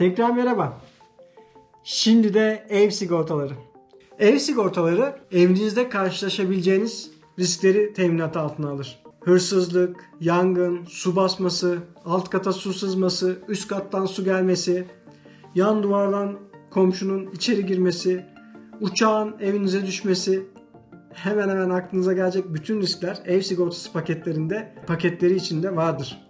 Tekrar merhaba. Şimdi de ev sigortaları. Ev sigortaları evinizde karşılaşabileceğiniz riskleri teminat altına alır. Hırsızlık, yangın, su basması, alt kata su sızması, üst kattan su gelmesi, yan duvardan komşunun içeri girmesi, uçağın evinize düşmesi, hemen hemen aklınıza gelecek bütün riskler ev sigortası paketlerinde paketleri içinde vardır.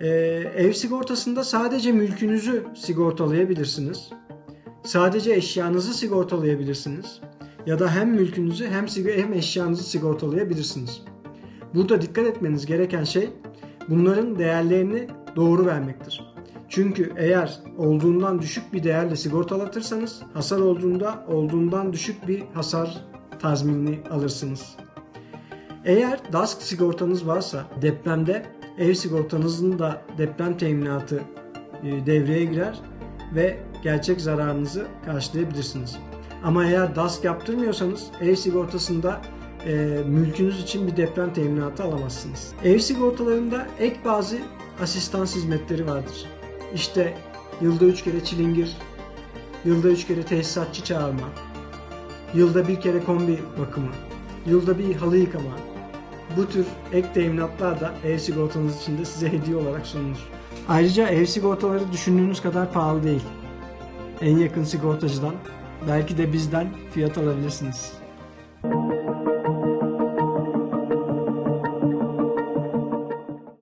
Ee, ev sigortasında sadece mülkünüzü sigortalayabilirsiniz. Sadece eşyanızı sigortalayabilirsiniz. Ya da hem mülkünüzü hem, hem eşyanızı sigortalayabilirsiniz. Burada dikkat etmeniz gereken şey bunların değerlerini doğru vermektir. Çünkü eğer olduğundan düşük bir değerle sigortalatırsanız hasar olduğunda olduğundan düşük bir hasar tazminini alırsınız. Eğer DASK sigortanız varsa depremde ev sigortanızın da deprem teminatı e, devreye girer ve gerçek zararınızı karşılayabilirsiniz. Ama eğer DASK yaptırmıyorsanız ev sigortasında e, mülkünüz için bir deprem teminatı alamazsınız. Ev sigortalarında ek bazı asistans hizmetleri vardır. İşte yılda 3 kere çilingir, yılda 3 kere tesisatçı çağırma, yılda bir kere kombi bakımı, yılda bir halı yıkama. Bu tür ek teminatlar da ev sigortanız için de size hediye olarak sunulur. Ayrıca ev sigortaları düşündüğünüz kadar pahalı değil. En yakın sigortacıdan belki de bizden fiyat alabilirsiniz.